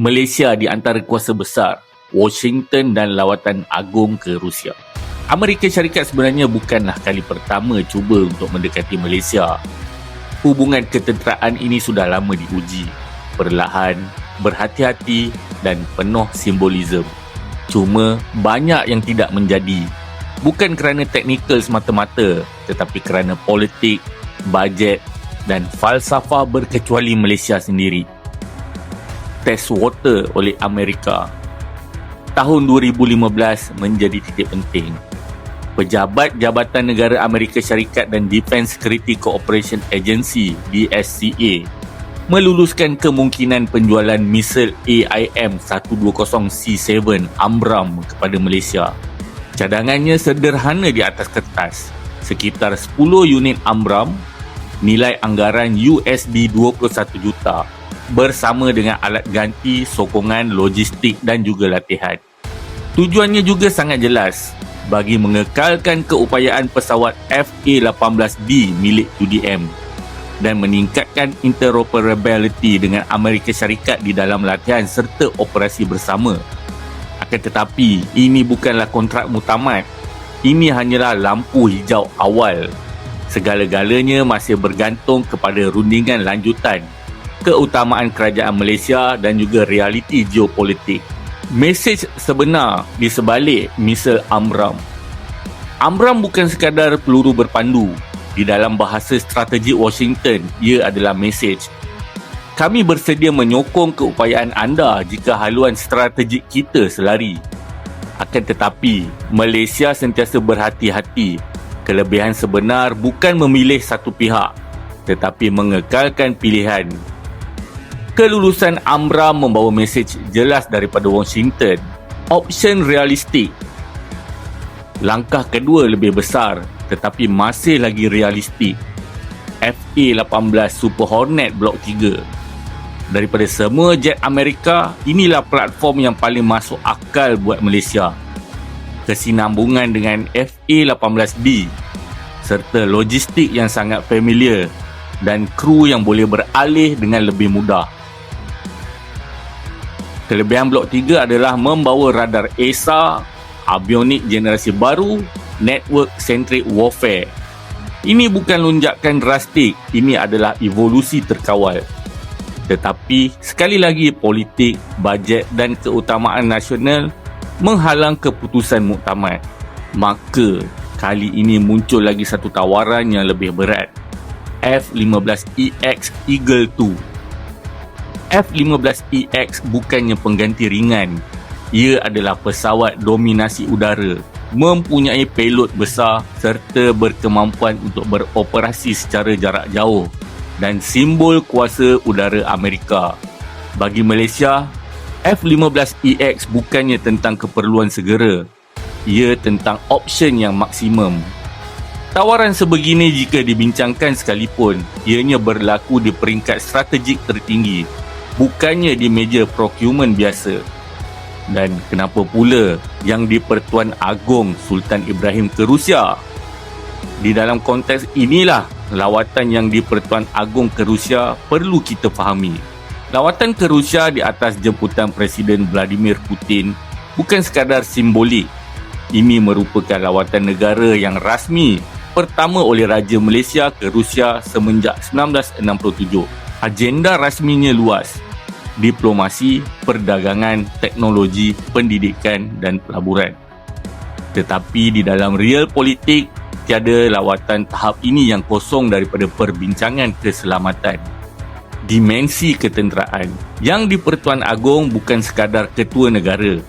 Malaysia di antara kuasa besar, Washington dan lawatan agung ke Rusia. Amerika Syarikat sebenarnya bukanlah kali pertama cuba untuk mendekati Malaysia. Hubungan ketenteraan ini sudah lama diuji. Perlahan, berhati-hati dan penuh simbolisme. Cuma banyak yang tidak menjadi. Bukan kerana teknikal semata-mata, tetapi kerana politik, bajet dan falsafah berkecuali Malaysia sendiri test water oleh Amerika. Tahun 2015 menjadi titik penting. Pejabat Jabatan Negara Amerika Syarikat dan Defence Security Cooperation Agency DSCA meluluskan kemungkinan penjualan misal AIM-120C7 Ambram kepada Malaysia. Cadangannya sederhana di atas kertas, sekitar 10 unit Ambram, nilai anggaran USD 21 juta bersama dengan alat ganti, sokongan, logistik dan juga latihan. Tujuannya juga sangat jelas bagi mengekalkan keupayaan pesawat FA-18B milik UDM dan meningkatkan interoperability dengan Amerika Syarikat di dalam latihan serta operasi bersama. Akan tetapi, ini bukanlah kontrak mutamat. Ini hanyalah lampu hijau awal. Segala-galanya masih bergantung kepada rundingan lanjutan keutamaan kerajaan Malaysia dan juga realiti geopolitik. Mesej sebenar di sebalik misal Amram. Amram bukan sekadar peluru berpandu. Di dalam bahasa strategi Washington, ia adalah mesej. Kami bersedia menyokong keupayaan anda jika haluan strategik kita selari. Akan tetapi, Malaysia sentiasa berhati-hati. Kelebihan sebenar bukan memilih satu pihak, tetapi mengekalkan pilihan kelulusan Amra membawa mesej jelas daripada Washington. Option realistik. Langkah kedua lebih besar tetapi masih lagi realistik. FA-18 Super Hornet Block 3. Daripada semua jet Amerika, inilah platform yang paling masuk akal buat Malaysia. Kesinambungan dengan FA-18B serta logistik yang sangat familiar dan kru yang boleh beralih dengan lebih mudah. Kelebihan Blok 3 adalah membawa radar ESA, avionik generasi baru, network centric warfare. Ini bukan lonjakan drastik, ini adalah evolusi terkawal. Tetapi sekali lagi politik, bajet dan keutamaan nasional menghalang keputusan muktamad. Maka kali ini muncul lagi satu tawaran yang lebih berat. F-15EX Eagle 2 F-15EX bukannya pengganti ringan. Ia adalah pesawat dominasi udara, mempunyai payload besar serta berkemampuan untuk beroperasi secara jarak jauh dan simbol kuasa udara Amerika. Bagi Malaysia, F-15EX bukannya tentang keperluan segera. Ia tentang option yang maksimum. Tawaran sebegini jika dibincangkan sekalipun, ianya berlaku di peringkat strategik tertinggi bukannya di meja procurement biasa. Dan kenapa pula yang di Pertuan Agong Sultan Ibrahim ke Rusia? Di dalam konteks inilah lawatan yang di Pertuan Agong ke Rusia perlu kita fahami. Lawatan ke Rusia di atas jemputan Presiden Vladimir Putin bukan sekadar simbolik. Ini merupakan lawatan negara yang rasmi pertama oleh Raja Malaysia ke Rusia semenjak 1967. Agenda rasminya luas diplomasi, perdagangan, teknologi, pendidikan dan pelaburan. Tetapi di dalam real politik, tiada lawatan tahap ini yang kosong daripada perbincangan keselamatan. Dimensi ketenteraan yang di Pertuan Agong bukan sekadar ketua negara.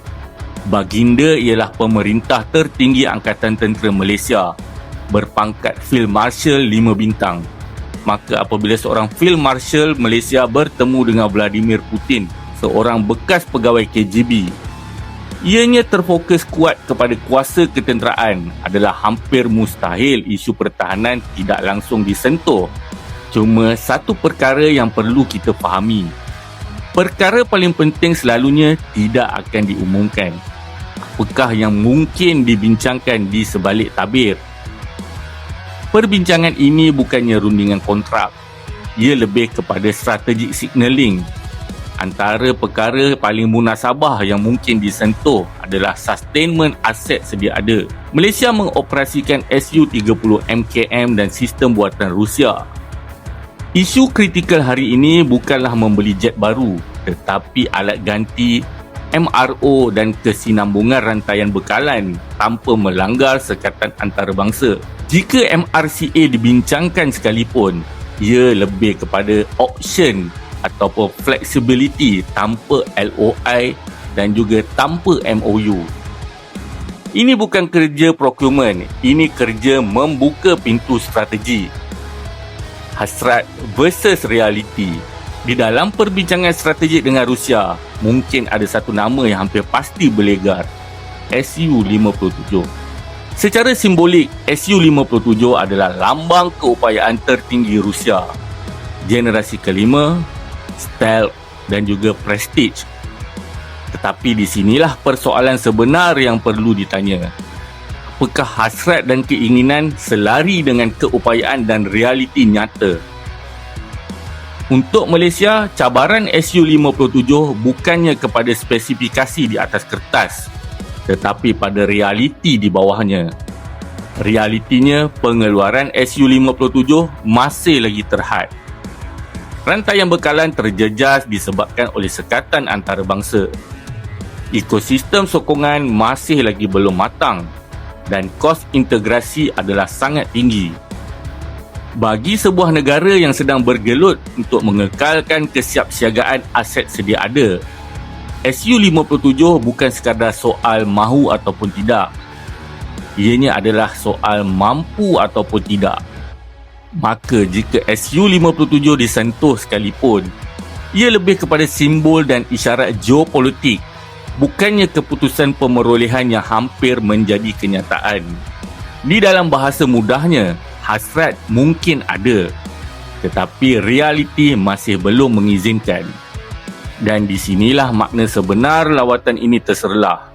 Baginda ialah pemerintah tertinggi Angkatan Tentera Malaysia berpangkat Field Marshal 5 bintang maka apabila seorang Field Marshal Malaysia bertemu dengan Vladimir Putin, seorang bekas pegawai KGB, ianya terfokus kuat kepada kuasa ketenteraan adalah hampir mustahil isu pertahanan tidak langsung disentuh. Cuma satu perkara yang perlu kita fahami. Perkara paling penting selalunya tidak akan diumumkan. Apakah yang mungkin dibincangkan di sebalik tabir? Perbincangan ini bukannya rundingan kontrak. Ia lebih kepada strategic signaling. Antara perkara paling munasabah yang mungkin disentuh adalah sustainment aset sedia ada. Malaysia mengoperasikan Su-30 MKM dan sistem buatan Rusia. Isu kritikal hari ini bukanlah membeli jet baru tetapi alat ganti MRO dan kesinambungan rantaian bekalan tanpa melanggar sekatan antarabangsa. Jika MRCA dibincangkan sekalipun, ia lebih kepada option ataupun flexibility tanpa LOI dan juga tanpa MOU. Ini bukan kerja procurement, ini kerja membuka pintu strategi. Hasrat versus reality. Di dalam perbincangan strategik dengan Rusia, mungkin ada satu nama yang hampir pasti berlegar. SU-57. Secara simbolik, SU-57 adalah lambang keupayaan tertinggi Rusia. Generasi kelima, stealth dan juga prestige. Tetapi di sinilah persoalan sebenar yang perlu ditanya. Apakah hasrat dan keinginan selari dengan keupayaan dan realiti nyata? Untuk Malaysia, cabaran SU-57 bukannya kepada spesifikasi di atas kertas tetapi pada realiti di bawahnya. Realitinya, pengeluaran SU-57 masih lagi terhad Rantaian bekalan terjejas disebabkan oleh sekatan antarabangsa. Ekosistem sokongan masih lagi belum matang dan kos integrasi adalah sangat tinggi. Bagi sebuah negara yang sedang bergelut untuk mengekalkan kesiapsiagaan aset sedia ada, SU-57 bukan sekadar soal mahu ataupun tidak. Ianya adalah soal mampu ataupun tidak. Maka jika SU-57 disentuh sekalipun, ia lebih kepada simbol dan isyarat geopolitik, bukannya keputusan pemerolehan yang hampir menjadi kenyataan. Di dalam bahasa mudahnya, hasrat mungkin ada, tetapi realiti masih belum mengizinkan. Dan di sinilah makna sebenar lawatan ini terserlah.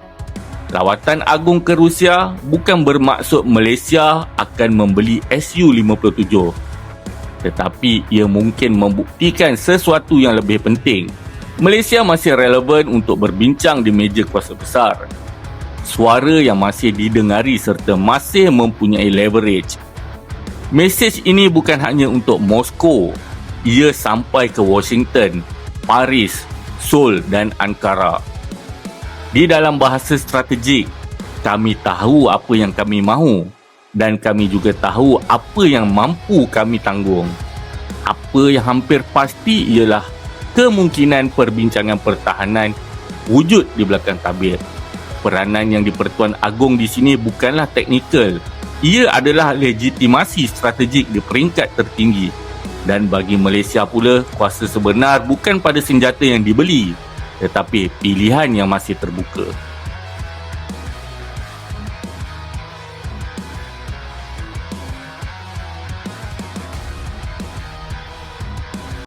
Lawatan agung ke Rusia bukan bermaksud Malaysia akan membeli Su-57. Tetapi ia mungkin membuktikan sesuatu yang lebih penting. Malaysia masih relevan untuk berbincang di meja kuasa besar. Suara yang masih didengari serta masih mempunyai leverage. Mesej ini bukan hanya untuk Moskow. Ia sampai ke Washington, Paris, Seoul dan Ankara. Di dalam bahasa strategik, kami tahu apa yang kami mahu dan kami juga tahu apa yang mampu kami tanggung. Apa yang hampir pasti ialah kemungkinan perbincangan pertahanan wujud di belakang tabir. Peranan yang di-Pertuan Agong di sini bukanlah teknikal. Ia adalah legitimasi strategik di peringkat tertinggi. Dan bagi Malaysia pula, kuasa sebenar bukan pada senjata yang dibeli, tetapi pilihan yang masih terbuka.